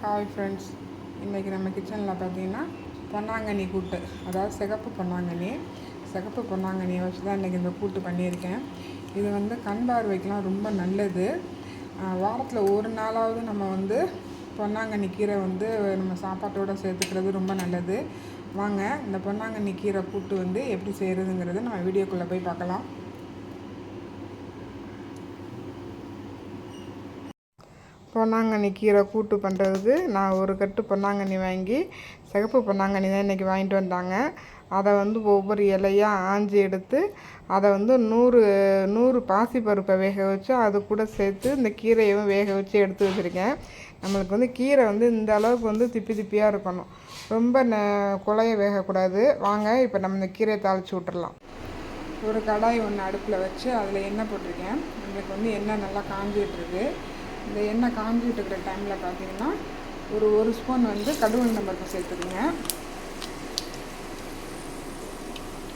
Hi friends இன்றைக்கி நம்ம கிச்சனில் பார்த்தீங்கன்னா பொன்னாங்கண்ணி கூட்டு. அதாவது சிகப்பு பொன்னாங்கண்ணி. சிகப்பு பொன்னாங்கண்ணியை வச்சு தான் இன்றைக்கி இந்த கூட்டு பண்ணியிருக்கேன். இது வந்து கண் பார்வைக்கெலாம் ரொம்ப நல்லது. வாரத்தில் ஒரு நாளாவது நம்ம வந்து பொன்னாங்கண்ணி கீரை வந்து நம்ம சாப்பாட்டோடு சேர்த்துக்கிறது ரொம்ப நல்லது. வாங்க இந்த பொன்னாங்கண்ணி கீரை கூட்டு வந்து எப்படி செய்கிறதுங்கிறது நம்ம வீடியோக்குள்ளே போய் பார்க்கலாம். பொன்னாங்கண்ணி கீரை கூட்டு பண்ணுறதுக்கு நான் ஒரு கட்டு பொன்னாங்கண்ணி வாங்கி சிகப்பு பொன்னாங்கண்ணி தான் இன்றைக்கி வாங்கிட்டு வந்தாங்க. அதை வந்து ஒவ்வொரு இலையாக ஆஞ்சி எடுத்து அதை வந்து நூறு நூறு பாசிப்பருப்பை வேக வச்சு அது கூட சேர்த்து இந்த கீரையும் வேக வச்சு எடுத்து வச்சுருக்கேன். நம்மளுக்கு வந்து கீரை வந்து இந்த அளவுக்கு வந்து திப்பி திப்பியாக இருக்கணும். ரொம்ப ந குழைய வேகக்கூடாது. வாங்க இப்போ நம்ம இந்த கீரையை தாளித்து விட்டுறலாம் ஒரு கடாய் ஒன்று அடுப்பில் வச்சு அதில் எண்ணெய் போட்டிருக்கேன். நம்மளுக்கு வந்து எண்ணெய் நல்லா காஞ்சிட்ருக்கு இந்த எண்ணெய் காஞ்சிட்டு இருக்கிற டைமில் பார்த்தீங்கன்னா ஒரு ஒரு ஸ்பூன் வந்து கடுவெண்ணெய் பருப்பு சேர்த்துக்குங்க.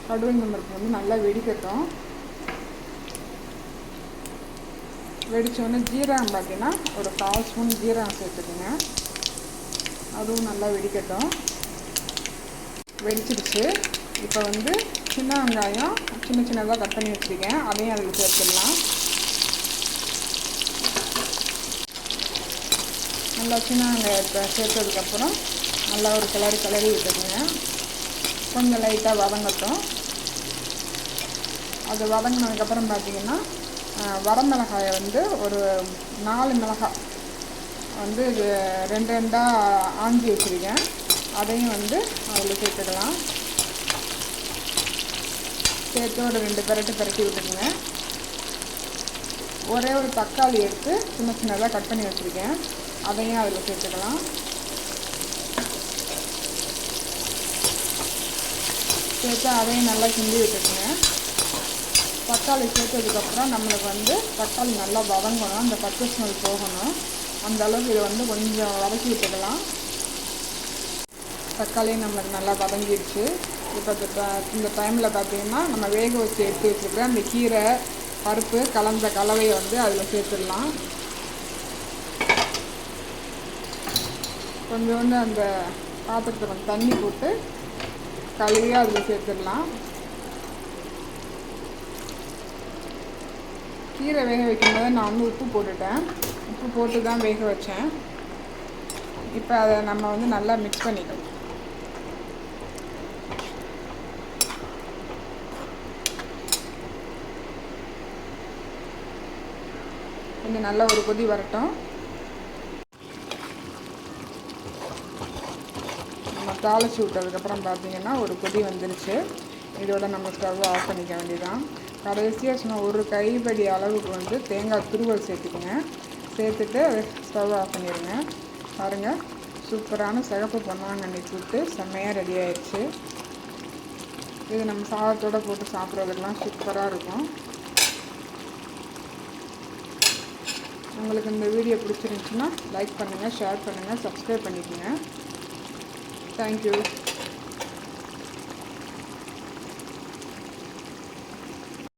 கடுவெண்ணெய் பருப்பு வந்து நல்லா வெடிக்கட்டும். வெடித்தோடனே ஜீரகம் பார்த்தீங்கன்னா ஒரு கால் ஸ்பூன் ஜீரகம் சேர்த்துக்குங்க. அதுவும் நல்லா வெடிக்கட்டும். வெடிச்சிடுச்சு. இப்போ வந்து சின்ன வெங்காயம் சின்ன சின்னதாக கட் பண்ணி வச்சுருக்கேன். அதையும் அதில் சேர்த்துடலாம். நல்லா சின்ன வெங்காயத்தை சேர்த்ததுக்கப்புறம் நல்லா ஒரு கிளறி கிளறி விட்டுருங்க கொஞ்சம் லைட்டாக வதங்கட்டும். அது வதங்கினதுக்கப்புறம் பார்த்தீங்கன்னா வரமிளகாயை வந்து ஒரு நாலு மிளகாய் வந்து இது ரெண்டு ரெண்டாக ஆஞ்சி வச்சுருக்கேன். அதையும் வந்து அதில் சேர்த்துக்கலாம். சேர்த்து ஒரு ரெண்டு பரட்டு பரட்டி விட்டுருங்க ஒரே ஒரு தக்காளி எடுத்து சின்ன சின்னதாக கட் பண்ணி வச்சுருக்கேன். அதையும் அதில் சேர்த்துக்கலாம். சேர்த்து அதையும் நல்லா கிண்டி விட்டுருங்க தக்காளி சேர்த்ததுக்கப்புறம் நம்மளுக்கு வந்து தக்காளி நல்லா வதங்கணும். அந்த பச்சை ஸ்மெல் போகணும். அந்த அளவுக்கு இதை வந்து கொஞ்சம் வதக்கி விட்டுக்கலாம். தக்காளியும் நம்மளுக்கு நல்லா வதங்கிடுச்சு. இப்போ இந்த டைமில் பார்த்தீங்கன்னா நம்ம வேக வச்சு எடுத்து வச்சுருக்க அந்த கீரை பருப்பு கலந்த கலவையை வந்து அதில் சேர்த்துடலாம். கொஞ்சோண்டு அந்த பாத்திரத்தில் கொஞ்சம் தண்ணி போட்டு கழுவி அதில் சேர்த்துடலாம். கீரை வேக வைக்கும்போது நான் வந்து உப்பு போட்டுட்டேன். உப்பு போட்டு தான் வேக வச்சேன். இப்போ அதை நம்ம வந்து நல்லா மிக்ஸ் பண்ணிக்கலாம். கொஞ்சம் நல்லா ஒரு கொதி வரட்டும் நம்ம தாளிச்சு விட்டதுக்கப்புறம் பார்த்தீங்கன்னா ஒரு கொதி வந்துருச்சு. இதோட நம்ம ஸ்டவ் ஆஃப் பண்ணிக்க வேண்டியதான் கடைசியாக சும்மா ஒரு கைப்படி அளவுக்கு வந்து தேங்காய் துருவல் சேர்த்துக்கோங்க. சேர்த்துட்டு ஸ்டவ் ஆஃப் பண்ணிடுங்க பாருங்கள் சூப்பரான சிகப்பு பொன்னாங்கண்ணி கூட்டு செம்மையாக ரெடி ஆயிடுச்சு. இது நம்ம சாதத்தோடு போட்டு சாப்பிட்றதுக்கெலாம் சூப்பராக இருக்கும். உங்களுக்கு இந்த வீடியோ பிடிச்சிருந்துச்சுன்னா லைக் பண்ணுங்கள் ஷேர் பண்ணுங்கள் சப்ஸ்கிரைப் பண்ணிக்கோங்க. Thank you.